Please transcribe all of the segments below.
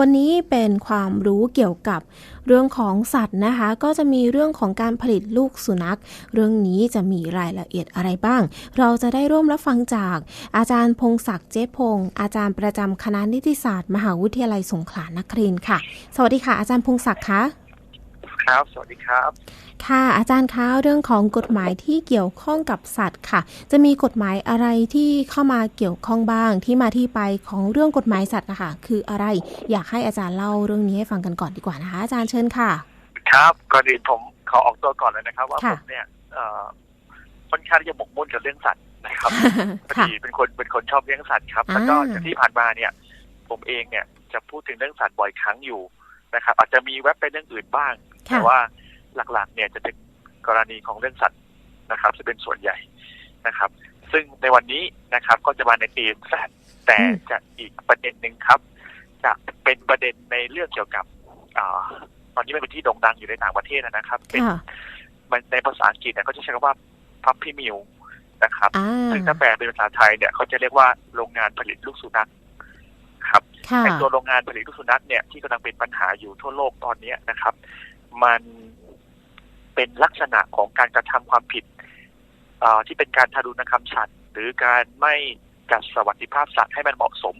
วันนี้เป็นความรู้เกี่ยวกับเรื่องของสัตว์นะคะ ก็จะมีเรื่องของการผลิตลูกสุนัข เรื่องนี้จะมีรายละเอียดอะไรบ้าง เราจะได้ร่วมรับฟังจากอาจารย์พงศักดิ์เจ๊พงศ์อาจารย์ประจำคณะนิติศาสตร์ มหาวิทยาลัยสงขลานครินทร์ค่ะ สวัสดีค่ะ อาจารย์พงศักดิ์คะ ครับ สวัสดีครับ ค่ะ อาจารย์คะเรื่องของกฎหมายที่เกี่ยวข้องกับสัตว์ค่ะ จะมีกฎหมายอะไรที่เข้ามาเกี่ยวข้องบ้างที่มาที่ไปของเรื่องกฎหมายสัตว์นะคะคืออะไร อยากให้อาจารย์เล่าเรื่องนี้ให้ฟังกันก่อนดีกว่านะคะ อาจารย์เชิญค่ะ ครับก่อนอื่นผมขอออกตัวก่อนเลยนะครับ ว่าผค่ะมเนี่ยเอ่อค่อนข้างที่จะหมกมุ่นกับเรื่องสัตว์นะครับพอค่ะดีเป็นคนเป็นคนชอบเลี้ยงสัตว์ครับแล้วก็อ่าจากที่ผ่านมาเนี่ย ผมเองเนี่ยจะพูดถึงเรื่องสัตว์บ่อยครั้งอยู่ นะครับ อาจจะมีแวบไปเรื่องอื่นบ้าง แต่ค่ะว่าหลักๆ เนี่ยจะเป็นกรณีของเรื่องสัตว์นะครับ จะเป็นส่วนใหญ่นะครับ ซึ่งในวันนี้นะครับก็จะมาในธีมสัตว์แต่อืมจะอีกประเด็นหนึ่งครับ จะเป็นประเด็นในเรื่องเกี่ยวกับอาตอนนี้มันเป็นที่โด่งดังอยู่ในต่างประเทศนะครับ เป็นค่ะมันในภาษาอังกฤษเนี่ยเขาจะใช้คำว่าพับพี่มิวนะครับอ่าซึ่งถ้าแปลเป็นภาษาไทยเนี่ยเขาจะเรียกว่าโรงงานผลิตลูกสุนัขครับค่ะ ไอตัวโรงงานผลิตลูกสุนัขเนี่ยที่กำลังเป็นปัญหาอยู่ทั่วโลกตอนนี้นะครับ มันเป็นลักษณะของการกระทำความผิดที่เป็นการทารุณกรรมสัตว์หรือการไม่จัดสวัสดิภาพสัตว์ให้มันเหมาะสม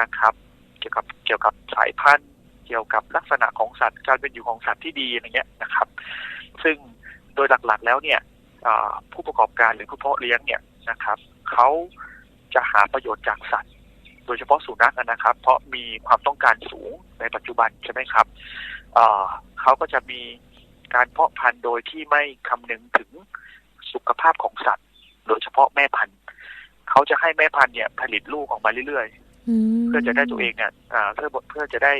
นะครับ เกี่ยวกับเกี่ยวกับสายพันธุ์ เกี่ยวกับลักษณะของสัตว์การเป็นอยู่ของสัตว์ที่ดีอะไรเงี้ยนะครับ ซึ่งโดยหลักๆแล้วเนี่ยผู้ประกอบการหรือผู้เพาะเลี้ยงเนี่ยนะครับเขาจะหาประโยชน์จากสัตว์ โดยเฉพาะสุนัขนะครับ เพราะมีความต้องการสูงในปัจจุบันใช่ไหมครับเอ่อเขาก็จะมีการเพาะพันธุ์โดยที่ไม่คำนึงถึงสุขภาพของสัตว์ โดยเฉพาะแม่พันธุ์เขาจะให้แม่พันธุ์เนี่ยผลิตลูกออกมาเรื่อยๆมเพื่อจะได้ตัวเองเนี่ยอ่าเพื่อเพื่อจะได้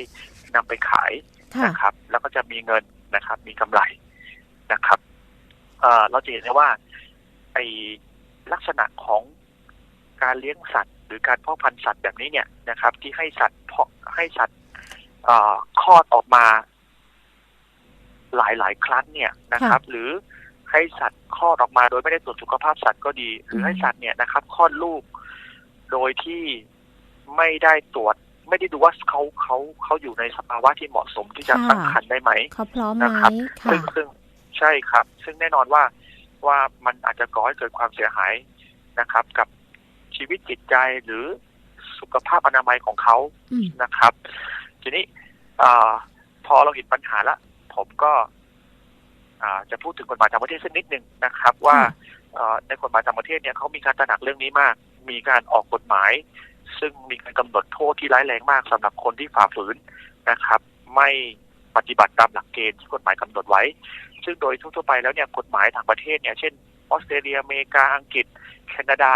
นำไปขายค่ะนะครับ แล้วก็จะมีเงินนะครับ มีกำไรนะครับเอ่อเราจะเห็นได้ว่าไอลักษณะของการเลี้ยงสัตว์ หรือการเพาะพันธุ์สัตว์แบบนี้เนี่ยนะครับ ที่ให้สัตว์เพาะให้สัตว์เอ่อคลอดออกมา หลายหลายๆครั้งเนี่ยนะครับ หรือให้สัตว์คลอดออกมาโดยไม่ได้ตรวจสุขภาพสัตว์ก็ดี หรือให้สัตว์เนี่ยนะครับคลอดลูก โดยที่ไม่ได้ตรวจ ไม่ได้ดูว่าเขาเขาเขาอยู่ในสภาวะที่เหมาะสมที่จะค่ะตั้งครรภ์ได้ไหมเขาพร้อมไหมนะครับค่ะซึ่งซึ่งใช่ครับ ซึ่งแน่นอนว่าว่ามันอาจจะก่อให้เกิดความเสียหายนะครับ กับ ชีวิตจิตใจหรือสุขภาพอนามัยของเขาอืมนะครับ ทีนี้อาพอเราเห็นปัญหาละผมก็อ่าจะพูดถึงกฎหมายต่างประเทศสักนิดหนึ่งนะครับ ว่าค่ะเอ่อในกฎหมายต่างประเทศเนี่ยเขามีการตระหนักเรื่องนี้มาก มีการออกกฎหมาย ซึ่งมีการกำหนดโทษที่ร้ายแรงมากสำหรับคนที่ฝ่าฝืนนะครับ ไม่ปฏิบัติตามหลักเกณฑ์ที่กฎหมายกำหนดไว้ ซึ่งโดยทั่วๆไปแล้วเนี่ยกฎหมายต่างประเทศเนี่ยเช่นออสเตรเลียอเมริกาอังกฤษ แคนาดา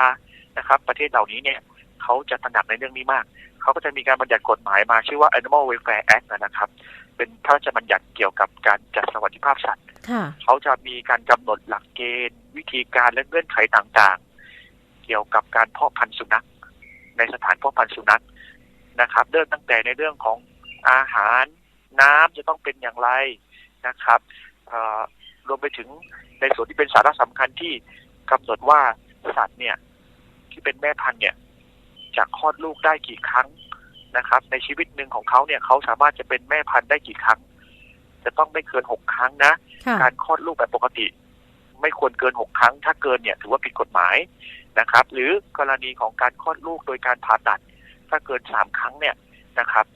นะครับ ประเทศเหล่านี้เนี่ยเขาจะตระหนักในเรื่องนี้มาก เขาก็จะมีการบัญญัติกฎหมายมาชื่อว่า Animal Welfare Act นะครับ เป็นพระราชบัญญัติเกี่ยวกับการจัดสวัสดิภาพสัตว์ค่ะเขาจะมีการกำหนดหลักเกณฑ์ วิธีการและเงื่อนไขต่างๆ เกี่ยวกับการเพาะพันธุ์สุนัข ในสถานเพาะพันธุ์สุนัขนะครับ เริ่มตั้งแต่ในเรื่องของอาหารน้ำจะต้องเป็นอย่างไรนะครับเอ่อรวมไปถึงในส่วนที่เป็นสาระสำคัญที่กำหนดว่าสัตว์เนี่ย ที่เป็นแม่พันธุ์เนี่ยจะคลอดลูกได้กี่ครั้งนะครับ ในชีวิตหนึ่งของเขาเนี่ยเขาสามารถจะเป็นแม่พันธุ์ได้กี่ครั้ง จะต้องไม่เกินหกครั้งนะค่ะการคลอดลูกแบบปกติ ไม่ควรเกินหกครั้ง ถ้าเกินเนี่ยถือว่าผิดกฎหมายนะครับ หรือกรณีของการคลอดลูกโดยการผ่าตัด ถ้าเกินสามครั้งเนี่ยนะครับ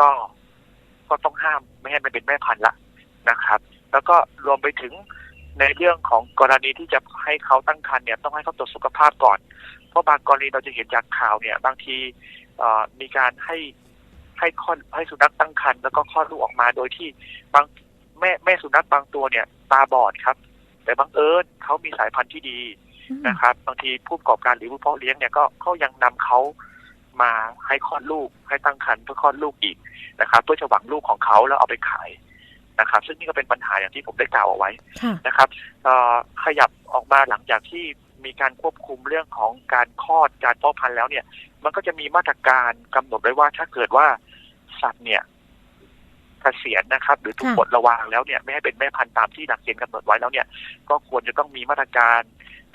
ก็ก็ต้องห้ามไม่ให้มันเป็นแม่พันธุ์ละนะครับ แล้วก็รวมไปถึง ในเรื่องของกรณีที่จะให้เขาตั้งครรภ์เนี่ยต้องให้เขาตรวจสุขภาพก่อน เพราะบางกรณีเราจะเห็นจากข่าวเนี่ยบางทีมีการให้ให้คลอดให้สุนัขตั้งครรภ์แล้วก็คลอดลูกออกมาโดยที่บางแม่แม่สุนัขบางตัวเนี่ยตาบอดครับ แต่บังเอิญเขามีสายพันธุ์ที่ดีนะครับ บางทีผู้ประกอบการหรือผู้เพาะเลี้ยงเนี่ยก็เขายังนำเขามาให้คลอดลูกให้ตั้งครรภ์เพื่อคลอดลูกอีกนะครับ เพื่อจะหวังลูกของเขาแล้วเอาไปขาย นะครับ ซึ่งนี่ก็เป็นปัญหาอย่างที่ผมได้กล่าวเอาไว้ค่ะนะครับเอ่อขยับออกมาหลังจากที่มีการควบคุมเรื่องของการคลอดการเพาะพันธุ์แล้วเนี่ย มันก็จะมีมาตรการกำหนดไว้ว่าถ้าเกิดว่าสัตว์เนี่ยเกษียณนะครับ หรือถูกค่ะปลดระวางแล้วเนี่ยไม่ให้เป็นแม่พันธุ์ตามที่หลักเกณฑ์กำหนดไว้แล้วเนี่ย ก็ควรจะต้องมีมาตรการ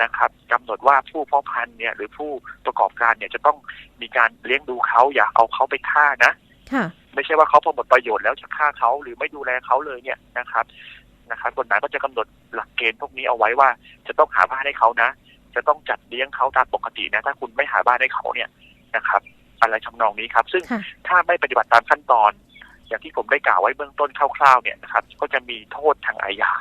นะครับกำหนดว่าผู้เพาะพันธุ์เนี่ยหรือผู้ประกอบการเนี่ยจะต้องมีการเลี้ยงดูเขาอย่าเอาเขาไปฆ่านะค่ะ ไม่ใช่ว่าเขาพอหมดประโยชน์แล้วจะฆ่าเขาหรือไม่ดูแลเขาเลยเนี่ยนะครับนะครับกฎหมายก็จะกำหนดหลักเกณฑ์พวกนี้เอาไว้ว่า จะต้องหาบ้านให้เขานะ จะต้องจัดเลี้ยงเขาตามปกตินะ ถ้าคุณไม่หาบ้านให้เขาเนี่ยนะครับ อะไรทำนองนี้ครับ ซึ่งค่ะถ้าไม่ปฏิบัติตามขั้นตอน อย่างที่ผมได้กล่าวไว้เบื้องต้นคร่าวๆเนี่ยนะครับ ก็จะมีโทษทางอาญา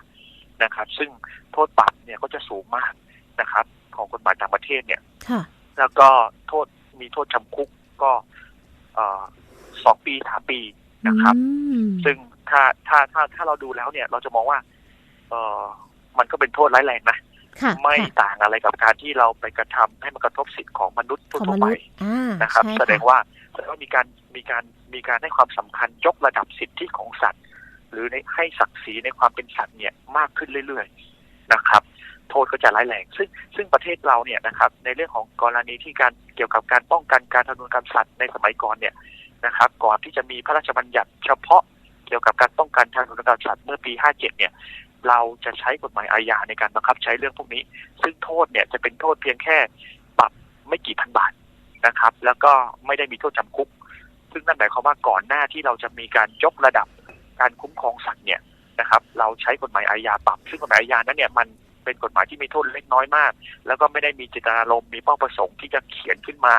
นะครับ ซึ่งโทษปรับเนี่ยก็จะสูงมากนะครับ ของกฎหมายต่างประเทศเนี่ยค่ะแล้วก็โทษมีโทษจำคุกก็เอ่อ สองปีสามปีนะครับอืมซึ่งถ้าถ้าถ้าถ้าเราดูแล้วเนี่ย เราจะมองว่า เออมันก็เป็นโทษร้ายแรงนะค่ะไม่ค่ะต่างอะไรกับการที่เราไปกระทำให้มันกระทบสิทธิ์ของมนุษย์ของทั่มวๆไปนุษย์อ่านะครับใช่แสดงว่าแสดงว่ามีการมีการมีการให้ความสำคัญยกระดับสิทธิของสัตว์ หรือในให้ศักดิ์ศรีในความเป็นสัตว์เนี่ยมากขึ้นเรื่อยๆนะครับ โทษก็จะร้ายแรง ซึ่งซึ่งประเทศเราเนี่ยนะครับ ในเรื่องของกรณีที่การเกี่ยวกับการป้องกันการทารุณกรรมสัตว์ในสมัยก่อนเนี่ย นะครับ ก่อนที่จะมีพระราชบัญญัติเฉพาะเกี่ยวกับการป้องกันทารุกรรมสัตว์เมื่อปี 57 เนี่ย เราจะใช้กฎหมายอาญาในการบังคับใช้เรื่องพวกนี้ ซึ่งโทษเนี่ยจะเป็นโทษเพียงแค่ปรับไม่กี่พันบาทนะครับ แล้วก็ไม่ได้มีโทษจำคุก ซึ่งนั่นหมายความว่าก่อนหน้าที่เราจะมีการยกระดับการคุ้มครองสัตว์เนี่ยนะครับ เราใช้กฎหมายอาญาปรับ ซึ่งกฎหมายอาญานั้นเนี่ยมัน เป็นกฎหมายที่มีโทษเล็กน้อยมาก แล้วก็ไม่ได้มีเจตนารมณ์มีเป้าประสงค์ที่จะเขียนขึ้นมา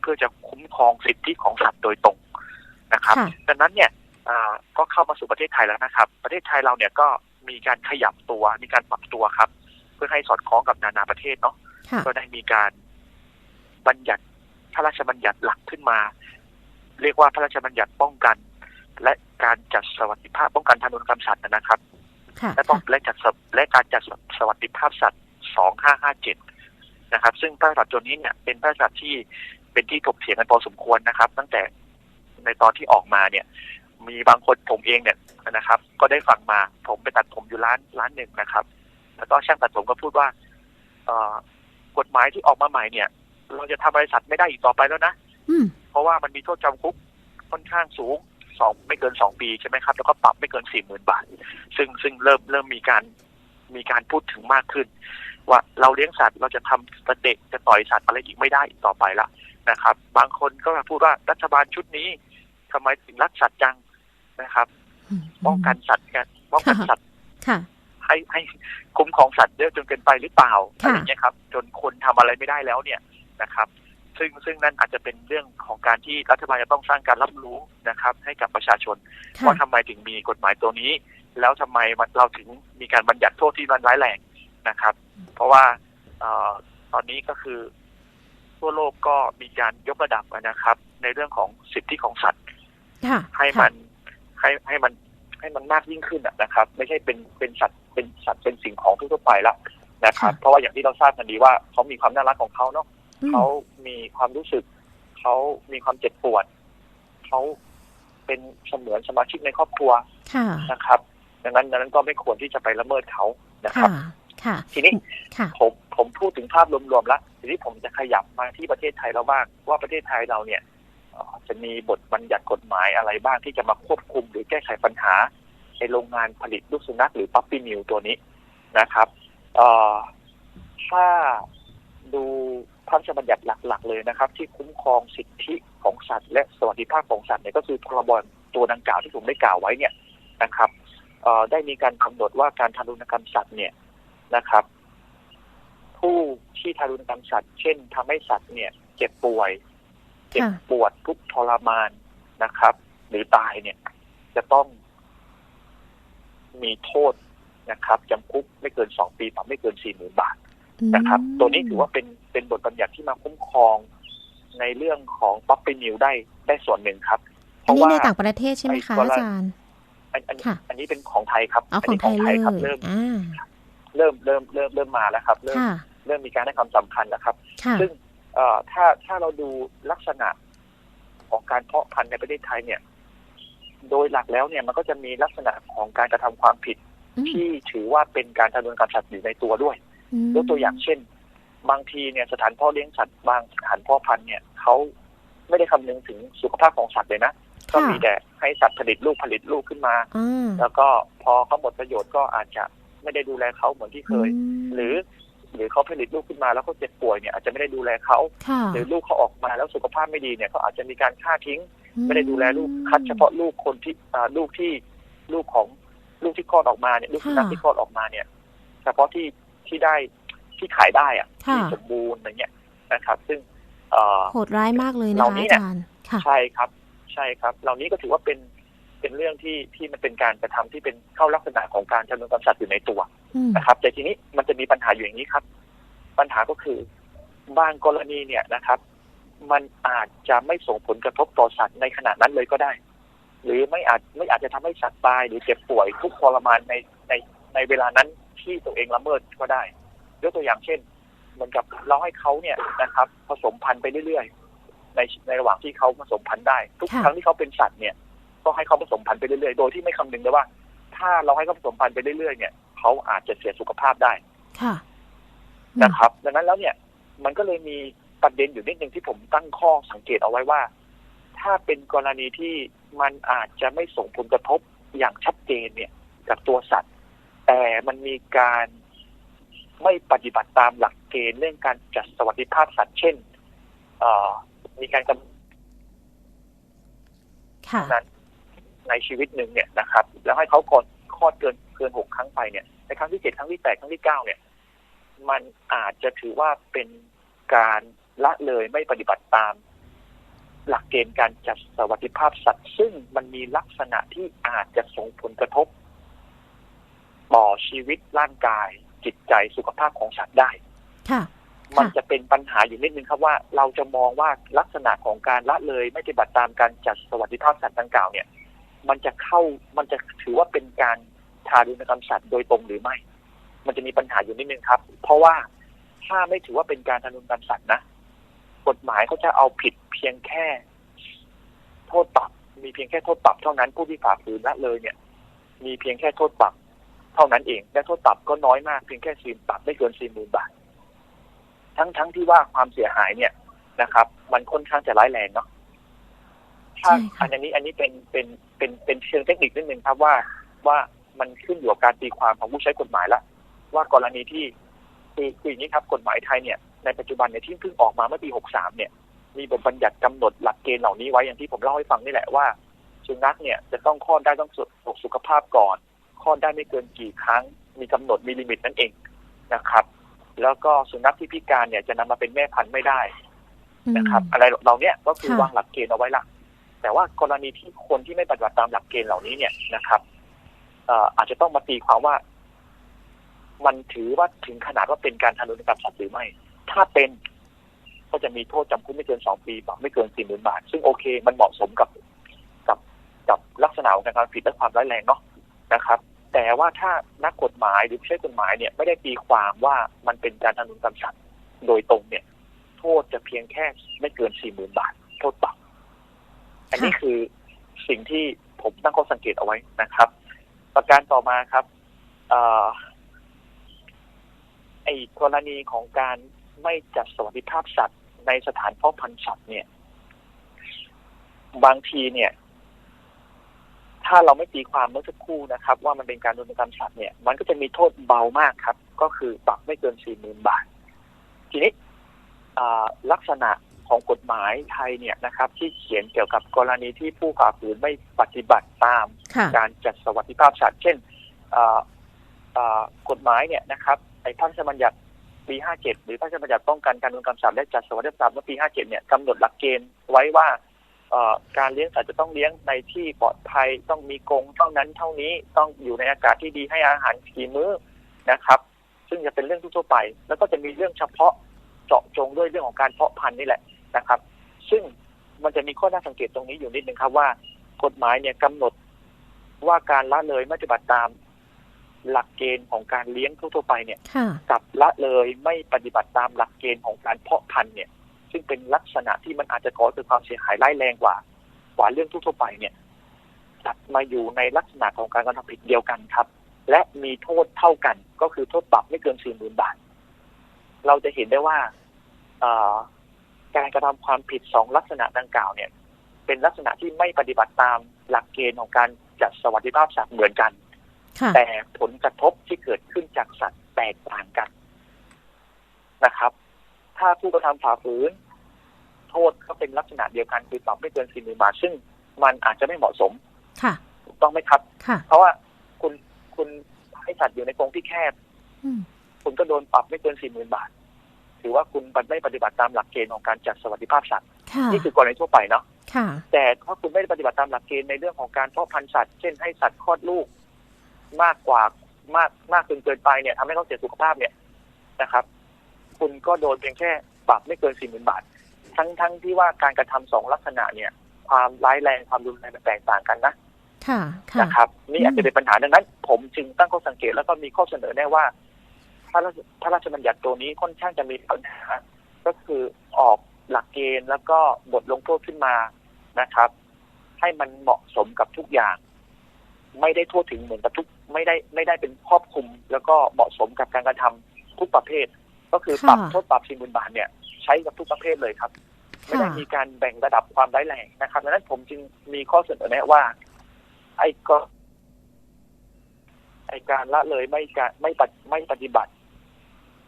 เพื่อจะคุ้มครองสิทธิของสัตว์โดยตรงนะครับค่ะดังนั้นเนี่ยอ่าก็เข้ามาสู่ประเทศไทยแล้วนะครับ ประเทศไทยเราเนี่ยก็มีการขยับตัวมีการปรับตัวครับ เพื่อให้สอดคล้องกับนานาประเทศเนาะค่ะก็ได้มีการบัญญัติพระราชบัญญัติหลักขึ้นมา เรียกว่าพระราชบัญญัติป้องกัน และการจัดสวัสดิภาพป้องกันทารุณกรรมสัตว์นะครับค่ะ และต้องและจัดสวและการจัดสวัสดิภาพสัตว์ 2557 นะครับ ซึ่งพระราชบัญญัติตัวนี้เนี่ยเป็นพระราชบัญญัติที่เป็นที่ถกเถียงกันพอสมควรนะครับ ตั้งแต่ในตอนที่ออกมาเนี่ย มีบางคนผมเองเนี่ยนะครับ ก็ได้ฟังมาผมไปตัดผมอยู่ร้านร้านหนึ่งนะครับ แล้วก็ช่างตัดผมก็พูดว่าเอ่อกฎหมายที่ออกมาใหม่เนี่ย เราจะทำบริษัทไม่ได้อีกต่อไปแล้วนะอืมเพราะว่ามันมีโทษจำคุกค่อนข้างสูง สองไม่เกินสองปีใช่ไหมครับ แล้วก็ปรับไม่เกินสี่หมื่นบาท ซึ่งซึ่งเริ่มเริ่มมีการมีการพูดถึงมากขึ้น ว่าเราเลี้ยงสัตว์เราจะทำจะเด็กจะต่อยสัตว์อะไรอีกไม่ได้อีกต่อไปละนะครับ บางคนก็มาพูดว่ารัฐบาลชุดนี้ทำไมถึงรักสัตว์จังนะครับป้องกันสัตว์กันป้องกันสัตว์ค่ะให้ให้คุ้มครองสัตว์เยอะจนเกินไปหรือเปล่าค่ะอะไรอย่างเงี้ยครับ จนคนทำอะไรไม่ได้แล้วเนี่ยนะครับ ซึ่งซึ่งนั่นอาจจะเป็นเรื่องของการที่รัฐบาลจะต้องสร้างการรับรู้นะครับ ให้กับประชาชนค่ะว่าทำไมถึงมีกฎหมายตัวนี้ แล้วทำไมมันเราถึงมีการบัญญัติโทษที่มันร้ายแรงนะครับ เพราะว่าเออตอนนี้ก็คือ ทั่วโลกก็มีการยกระดับนะครับ ในเรื่องของสิทธิของสัตว์ค่ะให้มันให้ให้มันให้มันมากยิ่งขึ้นอะนะครับ ไม่ใช่เป็นเป็นสัตว์เป็นสัตว์เป็นสิ่งของทั่วๆไปละนะครับ เพราะว่าอย่างที่เราทราบกันดีว่าเขามีความน่ารักของเขาเนาะอืม เขามีความรู้สึก เขามีความเจ็บปวด เขาเป็นเสมือนสมาชิกในครอบครัวค่ะนะครับ ดังนั้นดังนั้นก็ไม่ควรที่จะไปละเมิดเขานะครับค่ะค่ะทีนี้ค่ะผมผมพูดถึงภาพรวมๆแล้วทีนี้ผมจะขยับมาที่ประเทศไทยเราบ้างว่าประเทศไทยเราเนี่ยเอ่อจะมีบทบัญญัติกฎหมายอะไรบ้างที่จะมาควบคุมหรือแก้ไขปัญหาในโรงงานผลิตลูกสุนัขหรือปั๊ปปี้มิวตัวนี้นะครับเอ่อถ้าดู พระราชบัญญัติหลัก ๆ เลยนะครับ ที่คุ้มครองสิทธิของสัตว์ และสวัสดิภาพของสัตว์เนี่ยก็คือพรบตัวดังกล่าวที่ผมได้กล่าวไว้เนี่ยนะครับได้มีการกำหนดว่าการทารุณกรรมสัตว์เนี่ยนะครับ ผู้ที่ทารุณกรรมสัตว์ เช่นทำให้สัตว์เนี่ยเจ็บป่วยเจ็บปวดทุกทรมานนะครับ หรือตายเนี่ยจะต้องมีโทษนะครับจำคุกไม่เกินสองปีปรับไม่เกินสี่หมื่นบาท นะครับ ตัวนี้ถือว่าเป็นเป็นบทบัญญัติที่มาคุ้มครองในเรื่องของป๊อปปี้นิวได้ได้ส่วนหนึ่งครับเพอันราะนี้ว่าในต่างประเทศใช่ไหมคะไอ้กรณีอาจารย์อันอันค่ะอันนี้เป็นของไทยครับเอาของไทยนี้เลยครับเริ่มอ่าเริ่มเริ่มเริ่มเริ่มมาแล้วครับ เริ่มค่ะเริ่มมีการให้ความสำคัญแล้วครับค่ะซึ่งเอ่อถ้าถ้าเราดูลักษณะของการเพาะพันธุ์ในประเทศไทยเนี่ย โดยหลักแล้วเนี่ยมันก็จะมีลักษณะของการกระทำความผิดอืมที่ถือว่าเป็นการทารุณกรรมสัตว์อยู่ในตัวด้วยม ยกตัวอย่างเช่น บางทีเนี่ยสถานเพ่อเลี้ยงสัตว์บางสถานเพ่อพันธุ์เนี่ยเขาไม่ได้คำนึงถึงสุขภาพของสัตว์เลยนะก็ค่ะมีแต่ให้สัตว์ผลิตลูกผลิตลูกขึ้นมาอ่าแล้วก็พอเขาหมดประโยชน์ก็อาจจะไม่ได้ดูแลเขาเหมือนที่เคยมหรือหรือเขาผลิตลูกขึ้นมาแล้วเขาเจ็บป่วยเนี่ยอาจจะไม่ได้ดูแลเขาค่ะหรือลูกเขาออกมาแล้วสุขภาพไม่ดีเนี่ยเขาอาจจะมีการฆ่าทิ้ง ไม่ได้ดูแลลูกคัดเฉพาะลูกคนที่อ่าลูกที่ลูกของลูกที่คลอดออกมาเนี่ยลูกสุนัขที่คลอดออกมาเนี่ย เฉพาะที่ ที่ได้ที่ขายได้อะค่ะที่สมบูรณ์อะไรเงี้ยนะครับ ซึ่งเอ่อโหดร้ายมากเลยนะเหล่าคะนี้อาเนี่ยจารย์ค่ะใช่ครับ ใช่ครับ เหล่านี้ก็ถือว่าเป็นเป็นเรื่องที่ที่มันเป็นการกระทำที่เป็นเข้าลักษณะของการทารุณกรรมสัตว์อยู่ในตัวอืมนะครับ แต่ทีนี้มันจะมีปัญหาอยู่อย่างนี้ครับ ปัญหาก็คือบางกรณีเนี่ยนะครับ มันอาจจะไม่ส่งผลกระทบต่อสัตว์ในขณะนั้นเลยก็ได้ หรือไม่อาจไม่อาจจะทำให้สัตว์ตายหรือเจ็บป่วยทุกข์ทรมานในในในเวลานั้น ที่ตัวเองละเมิดก็ได้ยกตัวอย่างเช่น เหมือนกับเราให้เขาเนี่ยนะครับ ผสมพันธุ์ไปเรื่อยๆ ในในระหว่างที่เขาผสมพันธุ์ได้ ทุกค่ะครั้งที่เขาเป็นสัตว์เนี่ย ก็ให้เขาผสมพันธุ์ไปเรื่อยๆ โดยที่ไม่คำนึงเลยว่า ถ้าเราให้เขาผสมพันธุ์ไปเรื่อยๆเนี่ยเขาอาจจะเสียสุขภาพได้ค่ะอืมนะครับ ดังนั้นแล้วเนี่ย มันก็เลยมีประเด็นอยู่นิดนึงที่ผมตั้งข้อสังเกตเอาไว้ว่า ถ้าเป็นกรณีที่มันอาจจะไม่ส่งผลกระทบอย่างชัดเจนเนี่ย กับตัวสัตว์ แต่มันมีการไม่ปฏิบัติตามหลักเกณฑ์เรื่องการจัดสวัสดิภาพสัตว์เช่นเอ่อมีการกำค่ะนั้นในชีวิตหนึ่งเนี่ยนะครับ แล้วให้เขาก่อนคลอดเกินเกินหกครั้งไปเนี่ยในครั้งที่เจ็ดครั้งที่แปดครั้งที่เก้าเนี่ย มันอาจจะถือว่าเป็นการละเลยไม่ปฏิบัติตาม หลักเกณฑ์การจัดสวัสดิภาพสัตว์ ซึ่งมันมีลักษณะที่อาจจะส่งผลกระทบ ต่อชีวิตร่างกาย จิตใจสุขภาพของสัตว์ได้ค่ะมันจะเป็นปัญหาอยู่นิดนึงครับว่า เราจะมองว่าลักษณะของการละเลยไม่ปฏิบัติตามการจัดสวัสดิภาพสัตว์ดังกล่าวเนี่ย มันจะเข้ามันจะถือว่าเป็นการทารุณกรรมสัตว์โดยตรงหรือไม่ มันจะมีปัญหาอยู่นิดนึงครับ เพราะว่าถ้าไม่ถือว่าเป็นการทารุณกรรมสัตว์นะกฎหมายเขาจะเอาผิดเพียงแค่ โทษปรับ มีเพียงแค่โทษปรับเท่านั้นผู้ที่ฝ่าฝืนละเลยเนี่ย มีเพียงแค่โทษปรับเท่านั้นเองและโทษปรับก็น้อยมากเพียงแค่สี่ปรับไม่เกินสี่หมื่นบาท ทั้งทั้งที่ว่าความเสียหายเนี่ยนะครับ มันค่อนข้างจะร้ายแรงเนาะถ้าใช่ค่ะอันนี้อันนี้เป็นเป็นเป็นเป็นเชิงเทคนิคนิดนึงครับว่าว่ามันขึ้นอยู่กับการตีความของผู้ใช้กฎหมายละว่ากรณีที่คือคืออย่างนี้ครับกฎหมายไทยเนี่ยในปัจจุบันเนี่ยที่เพิ่งออกมาเมื่อปี 63 เนี่ย มีบทบัญญัติกำหนดหลักเกณฑ์เหล่านี้ไว้อย่างที่ผมเล่าให้ฟังนี่แหละว่าสุนัขเนี่ยจะต้องคลอดได้ต้องตรวจสุขภาพก่อนคล อดได้ไม่เกินกี่ครั้ง มีกำหนดมีลิมิตนั่นเองนะครับ แล้วก็สุนัขที่พิการเนี่ยจะนำมาเป็นแม่พันธุ์ไม่ได้อืมนะครับ อะไรเราเนี่ยก็คือค่ะวางหลักเกณฑ์เอาไว้ละแต่ว่ากรณีที่คนที่ไม่ปฏิบัติตามหลักเกณฑ์เหล่านี้เนี่ยนะครับเอ่ออาจจะต้องมาตีความว่า มันถือว่าถึงขนาดว่าเป็นการทารุณกรรมสัตว์หรือไม่ ถ้าเป็นก็จะมีโทษจำคุกไม่เกินสองปีปรับไม่เกินสี่หมื่นบาท ซึ่งโอเค มันเหมาะสมกับกับกับลักษณะของการกระทำผิดและความร้ายแรงเนาะนะครับ แต่ว่าถ้านักกฎหมายหรือผู้ใช้กฎหมายเนี่ยไม่ได้ตีความว่ามันเป็นการทารุณกรรมสัตว์โดยตรงเนี่ย โทษจะเพียงแค่ไม่เกินสี่หมื่นบาท โทษปรับอันนี้คือสิ่งที่ผมตั้งข้อสังเกตเอาไว้นะครับ ประการต่อมาครับอไอ้กรณีของการไม่จัดสวัสดิภาพสัตว์ในสถานเพาะพันธุ์สัตว์เนี่ย บางทีเนี่ย ถ้าเราไม่ตีความเมื่อสักครู่นะครับ ว่ามันเป็นการโดนกรรมสัตว์เนี่ยมันก็จะมีโทษเบามากครับ ก็คือปรับไม่เกินสี่หมื่นบาท ทีนี้อ่าลักษณะของกฎหมายไทยเนี่ยนะครับ ที่เขียนเกี่ยวกับกรณีที่ผู้ฝ่าฝืนไม่ปฏิบัติตามค่ะการจัดสวัสดิภาพสัตว์เช่นเอ่อเอ่อกฎหมายเนี่ยนะครับไอ้พระราชบัญญัติปี 57 หรือพระราชบัญญัติป้องกันการโดนกรรมสัตว์และจัดสวัสดิภาพสัตว์เมื่อปี 57 เนี่ยกำหนดหลักเกณฑ์ไว้ว่าเอ่อ การเลี้ยงสัตว์จะต้องเลี้ยงในที่ปลอดภัยต้องมีกรงเท่านั้นเท่านี้ต้องอยู่ในอากาศที่ดีให้อาหารกี่มื้อนะครับ ซึ่งจะเป็นเรื่องทั่วๆไป แล้วก็จะมีเรื่องเฉพาะเจาะจงด้วยเรื่องของการเพาะพันธุ์นี่แหละนะครับ ซึ่งมันจะมีข้อน่าสังเกตตรงนี้อยู่นิดนึงครับว่า กฎหมายเนี่ยกำหนดว่าการละเลยไม่ปฏิบัติตามหลักเกณฑ์ของการเลี้ยงทั่วๆไปเนี่ยค่ะกับละเลยไม่ปฏิบัติตามหลักเกณฑ์ของการเพาะพันธุ์เนี่ย ซึ่งเป็นลักษณะที่มันอาจจะก่อให้เกิดความเสียหายร้ายแรงกว่า กว่าเรื่องทั่วๆไปเนี่ยจัดมาอยู่ในลักษณะของการกระทำผิดเดียวกันครับ และมีโทษเท่ากัน ก็คือโทษปรับไม่เกินสี่หมื่นบาท เราจะเห็นได้ว่าเอ่อการกระทำความผิดสองลักษณะดังกล่าวเนี่ย เป็นลักษณะที่ไม่ปฏิบัติตามหลักเกณฑ์ของการจัดสวัสดิภาพสัตว์เหมือนกันค่ะแต่ผลกระทบที่เกิดขึ้นจากสัตว์แตกต่างกันนะครับ ถ้าผู้กระทำฝ่าฝืน โทษก็เป็นลักษณะเดียวกันคือปรับไม่เกินสี่หมื่นบาท ซึ่งมันอาจจะไม่เหมาะสม ค่ะถูกต้องไหมครับค่ะเพราะว่าคุณคุณให้สัตว์อยู่ในกรงที่แคบอืมคุณก็โดนปรับไม่เกินสี่หมื่นบาท ถือว่าคุณไม่ปฏิบัติตามหลักเกณฑ์ของการจัดสวัสดิภาพสัตว์ค่ะนี่คือกรณีทั่วไปเนาะค่ะแต่ถ้าคุณไม่ได้ปฏิบัติตามหลักเกณฑ์ในเรื่องของการเพาะพันธุ์สัตว์ เช่นให้สัตว์คลอดลูก มากกว่ามากมากจนเกินไปเนี่ยทำให้เขาเสียสุขภาพเนี่ยนะครับ คุณก็โดนเพียงแค่ปรับไม่เกินสี่หมื่นบาท ทั้งทั้งที่ว่าการกระทำสองลักษณะเนี่ย ความร้ายแรงความรุนแรงมันแตกต่างกันนะค่ะค่ะนะครับนี่อาจจะเป็นปัญหาดังนั้น ผมจึงตั้งข้อสังเกตแล้วก็มีข้อเสนอแน่ว่าถ้าถ้าราชบัญญัติตัวนี้ค่อนข้างจะมีปัญหา ก็คือออกหลักเกณฑ์แล้วก็บทลงโทษขึ้นมานะครับ ให้มันเหมาะสมกับทุกอย่าง ไม่ได้ทั่วถึงเหมือนกับทุกไม่ได้ไม่ได้เป็นครอบคลุม แล้วก็เหมาะสมกับการกระทำทุกประเภท ก็คือปรับค่ะโทษปรับสี่หมื่นบาทเนี่ยใช้กับทุกประเภทเลยครับ ไม่ได้ค่ะมีการแบ่งระดับความร้ายแรงนะครับดังนั้นผมจึงมีข้อเสนอแนะว่า ไอ้ก็ไอ้การละเลยไม่การไม่ปฏิไม่ปฏิบัติ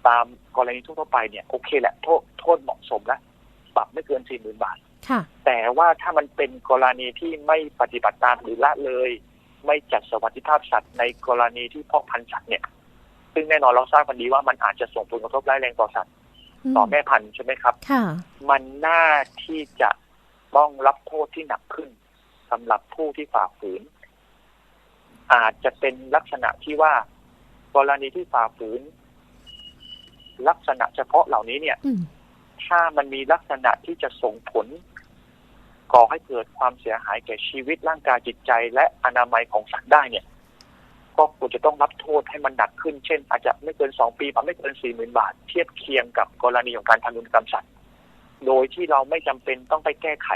ตามกรณีทั่วๆไปเนี่ยโอเคแหละโทษโทษเหมาะสมแล้วปรับไม่เกินสี่หมื่นบาทค่ะแต่ว่าถ้ามันเป็นกรณีที่ไม่ปฏิบัติตามหรือละเลย ไม่จัดสวัสดิภาพสัตว์ในกรณีที่เพาะพันธุ์สัตว์เนี่ย ซึ่งแน่นอนเราทราบกันดีว่ามันอาจจะส่งผลกระทบร้ายแรงต่อสัตว์ต่อแม่พันธุ์ใช่ไหมครับค่ะมันน่าที่จะต้องรับโทษที่หนักขึ้นสำหรับผู้ที่ฝ่าฝืน อาจจะเป็นลักษณะที่ว่า กรณีที่ฝ่าฝืน ลักษณะเฉพาะเหล่านี้เนี่ยอืมถ้ามันมีลักษณะที่จะส่งผล ก่อให้เกิดความเสียหายแก่ชีวิตร่างกายจิตใจและอนามัยของสัตว์ได้เนี่ย ก็ควรจะต้องรับโทษให้มันหนักขึ้น เช่น อาจจะไม่เกินสองปีปรับไม่เกินสี่หมื่นบาท เทียบเคียงกับกรณีของการทารุณกรรมสัตว์โดยที่เราไม่จำเป็นต้องไปแก้ไข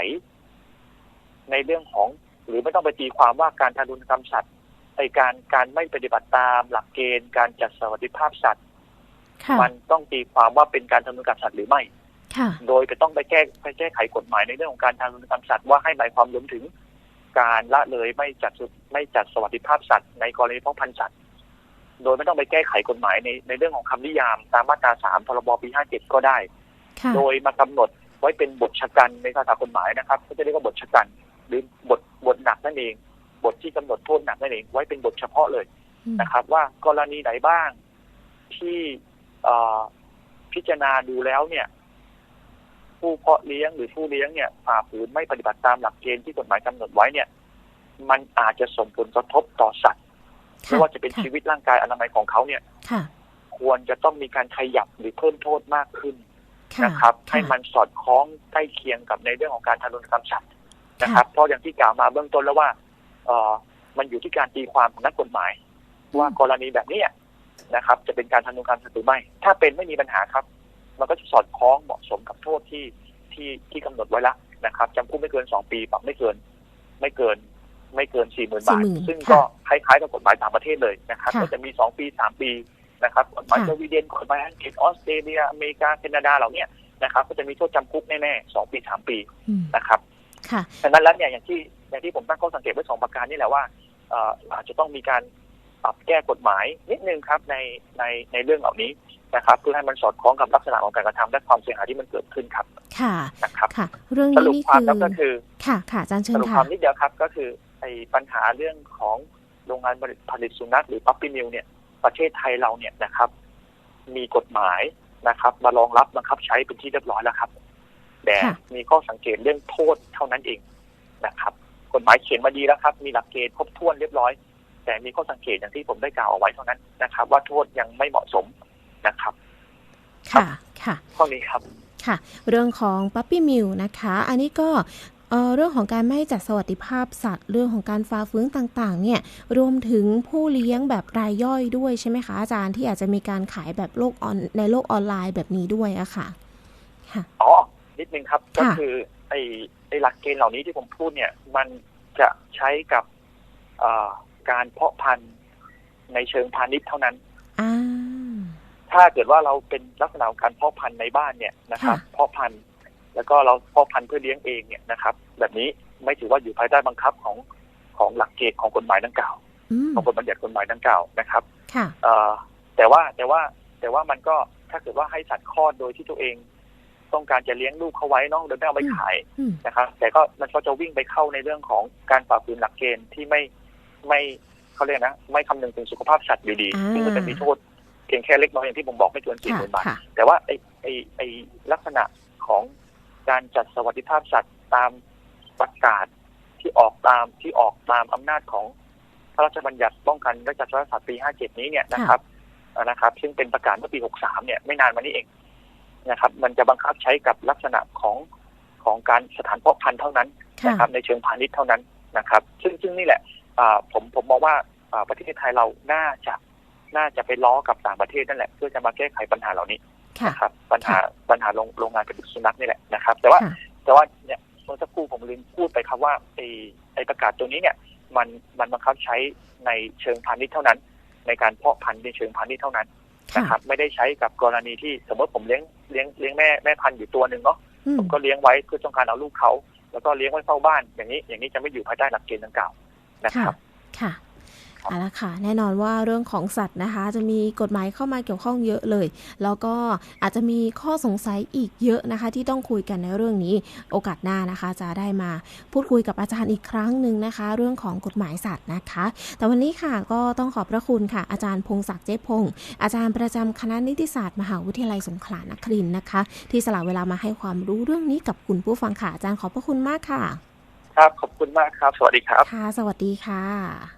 ในเรื่องของหรือไม่ต้องไปตีความว่าการทารุณกรรมสัตว์ในการการไม่ปฏิบัติตามหลักเกณฑ์การจัดสวัสดิภาพสัตว์ค่ะมันต้องตีความว่าเป็นการทารุณกรรมสัตว์หรือไม่ค่ะโดยจะต้องไปแก้ไปแก้ไขกฎหมายในเรื่องของการทารุณกรรมสัตว์ว่าให้หมายความรวมถึง การละเลยไม่จัดสุไม่จัดสวัสดิภาพสัตว์ในกรณีเพาะพันธุ์สัตว์ โดยไม่ต้องไปแก้ไขกฎหมายในในเรื่องของคำนิยามตามมาตราสามพรบปีห้าเจ็ดก็ได้ค่ะโดยมากำหนดไว้เป็นบทชะกันในภาษากฎหมายนะครับก็จะเรียกว่าบทชะกันหรือบทบทหนักนั่นเอง บทที่กำหนดโทษหนักนั่นเองไว้เป็นบทเฉพาะเลยอืมนะครับ ว่ากรณีไหนบ้างที่เอ่อพิจารณาดูแล้วเนี่ย ผู้เพาะเลี้ยงหรือผู้เลี้ยงเนี่ยฝ่าฝืนไม่ปฏิบัติตามหลักเกณฑ์ที่กฎหมายกำหนดไว้เนี่ย มันอาจจะส่งผลกระทบต่อสัตว์ไม่ว่าจะเป็นค่ชีวิตร่างกายอนามัยของเขาเนี่ยค่ะควรจะต้องมีการขยับหรือเพิ่มโทษมากขึ้นค่ะนะครับะให้มันสอดคล้องใกล้เคียงกับในเรื่องของการทารุณกรรมสัตว์นะครับ เพราะอย่างที่กล่าวมาเบื้องต้นแล้วว่า เออมันอยู่ที่การตีความของนักกฎหมาย ว่ากรณีแบบเนี้ยนะครับ จะเป็นการทารุณกรรมสัตว์หรือไม่ ถ้าเป็นไม่มีปัญหาครับ มันก็จะสอดคล้องเหมาะสมกับโทษที่ที่ที่กำหนดไว้ละนะครับจำคุกไม่เกินสองปีปรับไม่เกิน ไม่เกิน ไม่เกินสี่หมื่นบาท40,000ซึ่งค่ะก็คล้ายๆกับกฎหมายต่างประเทศเลยนะครับค่ะก็จะมีสองปีสามปีนะครับกฎหมายค่ะสวีเดนกฎหมายอังกฤษออสเตรเลียอเมริกาแคนาดาเหล่าเนี้ยนะครับ ก็จะมีโทษจำคุกแน่ๆสองปีสามปีอืมนะครับค่ะฉะนั้นแล้วเนี่ยอย่างที่อย่างที่ผมตั้งข้อสังเกตไว้สองประการนี่แหละว่าเอ่ออาจจะต้องมีการปรับแก้กฎหมายนิดนึงครับในในในเรื่องเหล่านี้ นะครับเพื่อให้มันสอดคล้องกับลักษณะของการกระทำและความเสียหายที่มันเกิดขึ้นครับค่ะนะครับค่ะ เรื่องสนี้รุปนี่ความคือแล้วก็คือค่ะค่ะอาจารย์เชิสญรุปคค่ะวามนิดเดียวครับ ก็คือไอ้ปัญหาเรื่องของโรงงานผลิตผลิตสุนัขหรือปั๊ปปี้มิลเนี่ย ประเทศไทยเราเนี่ยนะครับ มีกฎหมายนะครับ มารองรับบังคับใช้เป็นที่เรียบร้อยแล้วครับ แต่ค่ะมีข้อสังเกตเรื่องโทษเท่านั้นเองนะครับ กฎหมายเขียนมาดีแล้วครับ มีหลักเกณฑ์ครบถ้วนเรียบร้อย แต่มีข้อสังเกตอย่างที่ผมได้กล่าวเอาไว้เท่านั้นนะครับ ว่าโทษยังไม่เหมาะสม นะครับ ค่ะค่ะเท่านี้ครับค่ะ เรื่องของปั๊ปปี้มิลนะคะ อันนี้ก็เอ่อเรื่องของการไม่จัดสวัสดิภาพสัตว์ เรื่องของการฟ้าฟื้นต่างๆ เนี่ยรวมถึงผู้เลี้ยงแบบรายย่อยด้วยใช่ไหมคะอาจารย์ที่อาจจะมีการขายแบบโลกออนในโลกออนไลน์แบบนี้ด้วยอะค่ะ ค่ะอ๋อนิดนึงครับค่ะก็คือไอ้ไอ้หลักเกณฑ์เหล่านี้ที่ผมพูดเนี่ย มันจะใช้กับเอ่อการเพาะพันธุ์ในเชิงพาณิชย์เท่านั้นอ่า ถ้าเกิดว่าเราเป็นลักษณะของการเพาะพันธุ์ในบ้านเนี่ยนะครับค่ะเพาะพันธุ์แล้วก็เราเพาะพันธุ์เพื่อเลี้ยงเองเนี่ยนะครับ แบบนี้ไม่ถือว่าอยู่ภายใต้บังคับของของหลักเกณฑ์ของกฎหมายดังกล่าวอืมของกฎบัญญัติกฎหมายดังกล่าวนะครับค่ะเอ่อแต่ว่าแต่ว่าแต่ว่ามันก็ถ้าเกิดว่าให้สัตว์คลอดโดยที่ตัวเอง ต้องการจะเลี้ยงลูกเขาไว้เนอกโดยไม่เอาไปขายอืมนะครับแต่ก็มันก็จะวิ่งไปเข้าในเรื่องของการฝ่าฝืนหลักเกณฑ์ที่ไม่ไม่เขาเรียกนะ ไม่คำนึงถึงสุขภาพสัตว์อยู่ดีอ่าซึ่งมันจะมีโทษ เพียงแค่เล็กน้อยอย่างที่ผมบอกไม่เกินสี่หค่ะมื่นบาทค่ะแต่ว่าไอไอไอลักษณะของการจัดสวัสดิภาพสัตว์ตามประกาศที่ออกตามที่ออกตามอำนาจของพระราชบัญญัติป้องกันและจัดสวัสดิสัตว์ปี 57 นี้เนี่ยนะครับอ่านะครับ ซึ่งเป็นประกาศเมื่อปี 63 เนี่ยไม่นานมานี้เองนะครับ มันจะบังคับใช้กับลักษณะของของการสถานเพาะพันธุ์เท่านั้นค่ะนะครับ ในเชิงพาณิชย์เท่านั้นนะครับ ซึ่งซึ่งนี่แหละอ่าผมผมมองว่าอ่าประเทศไทยเราน่าจะ น่าจะไปล้อกับต่างประเทศนั่นแหละ เพื่อจะมาแก้ไขปัญหาเหล่านี้ค่ะนะครับ ปัญหาปัญหาโรงโรงงานกระดูกสุนัขนี่แหละนะครับ แต่ว่าค่ะแต่ว่าเนี่ยเมื่อสักครู่ผมลืมพูดไปครับว่าไอ้ไอ้ประกาศตัวนี้เนี่ย มันมันบังคับใช้ในเชิงพาณิชย์เท่านั้น ในการเพาะพันธุ์ในเชิงพาณิชย์เท่านั้นค่ะนะครับ ไม่ได้ใช้กับกรณีที่สมมติผมเลี้ยงเลี้ยงเลี้ยงแม่แม่พันธุ์อยู่ตัวหนึ่งเนาะอืมผมก็เลี้ยงไว้เพื่อต้องการเอาลูกเขาแล้วก็เลี้ยงไว้เฝ้าบ้านอย่างนี้ อย่างนี้จะไม่อยู่ภายใต้หลักเกณฑ์ดังกล่าวนะคค่ะรับ ค่ะครับ เอาละค่ะแน่นอนว่าเรื่องของสัตว์นะคะ จะมีกฎหมายเข้ามาเกี่ยวข้องเยอะเลย แล้วก็อาจจะมีข้อสงสัยอีกเยอะนะคะ ที่ต้องคุยกันในเรื่องนี้ โอกาสหน้านะคะ จะได้มาพูดคุยกับอาจารย์อีกครั้งหนึ่งนะคะ เรื่องของกฎหมายสัตว์นะคะ แต่วันนี้ค่ะก็ต้องขอบพระคุณค่ะ อาจารย์พงศักดิ์เจ๊พงศ์อาจารย์ประจำคณะนิติศาสตร์มหาวิทยาลัยสงขลานครินทร์นะคะ ที่สละเวลามาให้ความรู้เรื่องนี้กับคุณผู้ฟังค่ะอาจารย์ขอบพระคุณมากค่ะ ครับขอบคุณมากครับ สวัสดีครับค่ะสวัสดีค่ะ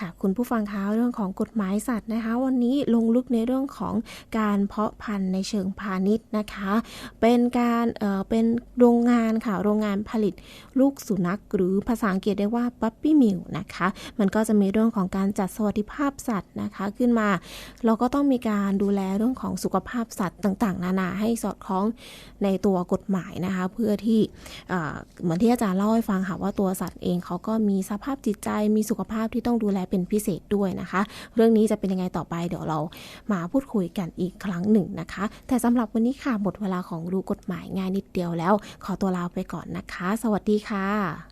ค่ะ คุณผู้ฟังคะเรื่องของกฎหมายสัตว์นะคะ วันนี้ลงลึกในเรื่องของการเพาะพันธุ์ในเชิงพาณิชย์นะคะ เป็นการเอ่อเป็นโรงงานค่ะโรงงานผลิตลูกสุนัข หรือภาษาอังกฤษเรียกว่า puppy mill นะคะ มันก็จะมีเรื่องของการจัดสวัสดิภาพสัตว์นะคะขึ้นมา เราก็ต้องมีการดูแลเรื่องของสุขภาพสัตว์ต่างๆ นานาให้สอดคล้องในตัวกฎหมายนะคะ เพื่อที่เเหมือนที่อาจารย์เล่าให้ฟังค่ะว่าตัวสัตว์เองเขาก็มีสภาพจิตใจมีสุขภาพที่ต้องดูแลเป็นพิเศษด้วยนะคะ เรื่องนี้จะเป็นยังไงต่อไปเดี๋ยวเรามาพูดคุยกันอีกครั้งหนึ่งนะคะ แต่สำหรับวันนี้ค่ะหมดเวลาของรู้กฎหมายง่ายนิดเดียวแล้ว ขอตัวลาไปก่อนนะคะ สวัสดีค่ะ